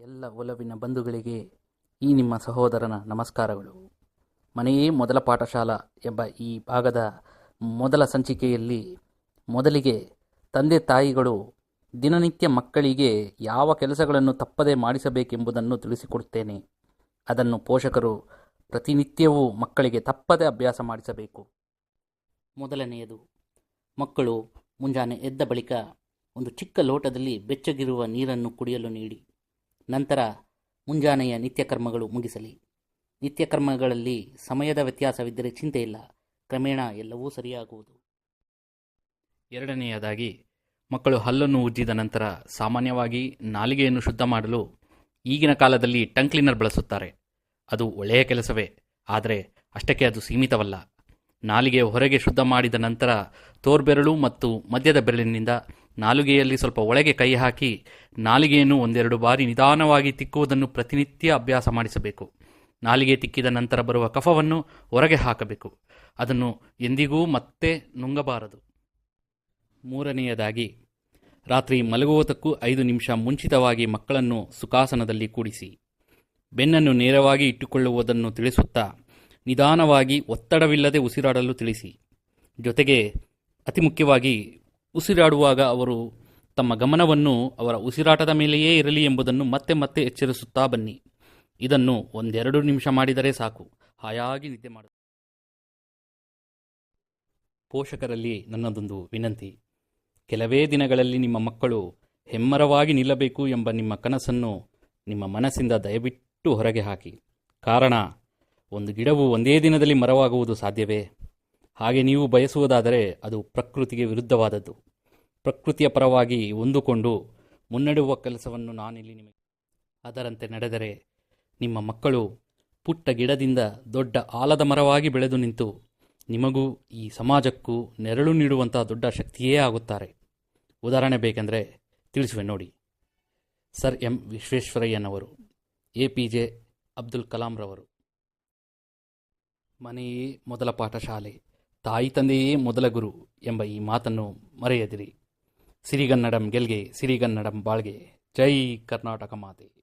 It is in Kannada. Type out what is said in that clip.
ಎಲ್ಲ ಒಲವಿನ ಬಂಧುಗಳಿಗೆ ಈ ನಿಮ್ಮ ಸಹೋದರನ ನಮಸ್ಕಾರಗಳು. ಮನೆಯೇ ಮೊದಲ ಪಾಠಶಾಲಾ ಎಂಬ ಈ ಭಾಗದ ಮೊದಲ ಸಂಚಿಕೆಯಲ್ಲಿ ಮೊದಲಿಗೆ ತಂದೆ ತಾಯಿಗಳು ದಿನನಿತ್ಯ ಮಕ್ಕಳಿಗೆ ಯಾವ ಕೆಲಸಗಳನ್ನು ತಪ್ಪದೇ ಮಾಡಿಸಬೇಕೆಂಬುದನ್ನು ತಿಳಿಸಿಕೊಡುತ್ತೇನೆ. ಅದನ್ನು ಪೋಷಕರು ಪ್ರತಿನಿತ್ಯವೂ ಮಕ್ಕಳಿಗೆ ತಪ್ಪದೇ ಅಭ್ಯಾಸ ಮಾಡಿಸಬೇಕು. ಮೊದಲನೆಯದು, ಮಕ್ಕಳು ಮುಂಜಾನೆ ಎದ್ದ ಬಳಿಕ ಒಂದು ಚಿಕ್ಕ ಲೋಟದಲ್ಲಿ ಬೆಚ್ಚಗಿರುವ ನೀರನ್ನು ಕುಡಿಯಲು ನೀಡಿ. ನಂತರ ಮುಂಜಾನೆಯ ನಿತ್ಯಕರ್ಮಗಳು ಮುಗಿಸಲಿ. ನಿತ್ಯಕರ್ಮಗಳಲ್ಲಿ ಸಮಯದ ವ್ಯತ್ಯಾಸವಿದ್ದರೆ ಚಿಂತೆ ಇಲ್ಲ. ಕ್ರಮೇಣ ಎಲ್ಲವೂ ಸರಿಯಾಗುವುದು. ಎರಡನೆಯದಾಗಿ, ಮಕ್ಕಳು ಹಲ್ಲನ್ನು ಉಜ್ಜಿದ ನಂತರ ಸಾಮಾನ್ಯವಾಗಿ ನಾಲಿಗೆಯನ್ನು ಶುದ್ಧ ಮಾಡಲು ಈಗಿನ ಕಾಲದಲ್ಲಿ ಟಂಗ್ ಕ್ಲೀನರ್ ಬಳಸುತ್ತಾರೆ. ಅದು ಒಳ್ಳೆಯ ಕೆಲಸವೇ, ಆದರೆ ಅಷ್ಟಕ್ಕೆ ಅದು ಸೀಮಿತವಲ್ಲ. ನಾಲಿಗೆ ಹೊರಗೆ ಶುದ್ಧ ಮಾಡಿದ ನಂತರ ತೋರ್ಬೆರಳು ಮತ್ತು ಮಧ್ಯದ ಬೆರಳಿನಿಂದ ನಾಲಿಗೆಯಲ್ಲಿ ಸ್ವಲ್ಪ ಒಳಗೆ ಕೈ ಹಾಕಿ ನಾಲಿಗೆಯನ್ನು ಒಂದೆರಡು ಬಾರಿ ನಿಧಾನವಾಗಿ ತಿಕ್ಕುವುದನ್ನು ಪ್ರತಿನಿತ್ಯ ಅಭ್ಯಾಸ ಮಾಡಿಸಬೇಕು. ನಾಲಿಗೆ ತಿಕ್ಕಿದ ನಂತರ ಬರುವ ಕಫವನ್ನು ಹೊರಗೆ ಹಾಕಬೇಕು. ಅದನ್ನು ಎಂದಿಗೂ ಮತ್ತೆ ನುಂಗಬಾರದು. ಮೂರನೆಯದಾಗಿ, ರಾತ್ರಿ ಮಲಗುವುದಕ್ಕೂ ಐದು ನಿಮಿಷ ಮುಂಚಿತವಾಗಿ ಮಕ್ಕಳನ್ನು ಸುಖಾಸನದಲ್ಲಿ ಕೂಡಿಸಿ. ಬೆನ್ನನ್ನು ನೇರವಾಗಿ ಇಟ್ಟುಕೊಳ್ಳುವುದನ್ನು ತಿಳಿಸುತ್ತಾ ನಿಧಾನವಾಗಿ ಒತ್ತಡವಿಲ್ಲದೆ ಉಸಿರಾಡಲು ತಿಳಿಸಿ. ಜೊತೆಗೆ ಅತಿ ಮುಖ್ಯವಾಗಿ ಉಸಿರಾಡುವಾಗ ಅವರು ತಮ್ಮ ಗಮನವನ್ನು ಅವರ ಉಸಿರಾಟದ ಮೇಲೆಯೇ ಇರಲಿ ಎಂಬುದನ್ನು ಮತ್ತೆ ಮತ್ತೆ ಎಚ್ಚರಿಸುತ್ತಾ ಬನ್ನಿ. ಇದನ್ನು ಒಂದೆರಡು ನಿಮಿಷ ಮಾಡಿದರೆ ಸಾಕು. ಹಾಯಾಗಿ ನಿದ್ದೆ ಮಾಡ. ಪೋಷಕರಲ್ಲಿ ನನ್ನದೊಂದು ವಿನಂತಿ. ಕೆಲವೇ ದಿನಗಳಲ್ಲಿ ನಿಮ್ಮ ಮಕ್ಕಳು ಹೆಮ್ಮರವಾಗಿ ನಿಲ್ಲಬೇಕು ಎಂಬ ನಿಮ್ಮ ಕನಸನ್ನು ನಿಮ್ಮ ಮನಸ್ಸಿಂದ ದಯವಿಟ್ಟು ಹೊರಗೆ ಹಾಕಿ. ಕಾರಣ, ಒಂದು ಗಿಡವು ಒಂದೇ ದಿನದಲ್ಲಿ ಮರವಾಗುವುದು ಸಾಧ್ಯವೇ? ಹಾಗೆ ನೀವು ಬಯಸುವುದಾದರೆ ಅದು ಪ್ರಕೃತಿಗೆ ವಿರುದ್ಧವಾದದ್ದು. ಪ್ರಕೃತಿಯ ಪರವಾಗಿ ಹೊಂದಿಕೊಂಡು ಮುನ್ನಡೆಯುವ ಕೆಲಸವನ್ನು ನಾನಿಲ್ಲಿ ನಿಮಗೆ ಅದರಂತೆ ನಡೆದರೆ ನಿಮ್ಮ ಮಕ್ಕಳು ಪುಟ್ಟ ಗಿಡದಿಂದ ದೊಡ್ಡ ಆಲದ ಮರವಾಗಿ ಬೆಳೆದು ನಿಂತು ನಿಮಗೂ ಈ ಸಮಾಜಕ್ಕೂ ನೆರಳು ನೀಡುವಂಥ ದೊಡ್ಡ ಶಕ್ತಿಯೇ ಆಗುತ್ತಾರೆ. ಉದಾಹರಣೆ ಬೇಕೆಂದರೆ ತಿಳಿಸುವೆ ನೋಡಿ. ಸರ್ ಎಂ ವಿಶ್ವೇಶ್ವರಯ್ಯನವರು, ಎ ಪಿ ಜೆ ಅಬ್ದುಲ್ ಕಲಾಂರವರು. ಮನೆಯೇ ಮೊದಲ ಪಾಠಶಾಲೆ. ತಾಯಿ ತಂದೆಯೇ ಮೊದಲ ಗುರು ಎಂಬ ಈ ಮಾತನ್ನು ಮರೆಯದಿರಿ. ಸಿರಿಗನ್ನಡಂ ಗೆಲ್ಗೆ, ಸಿರಿಗನ್ನಡಂ ಬಾಳ್ಗೆ. ಜೈ ಕರ್ನಾಟಕ ಮಾತೆ.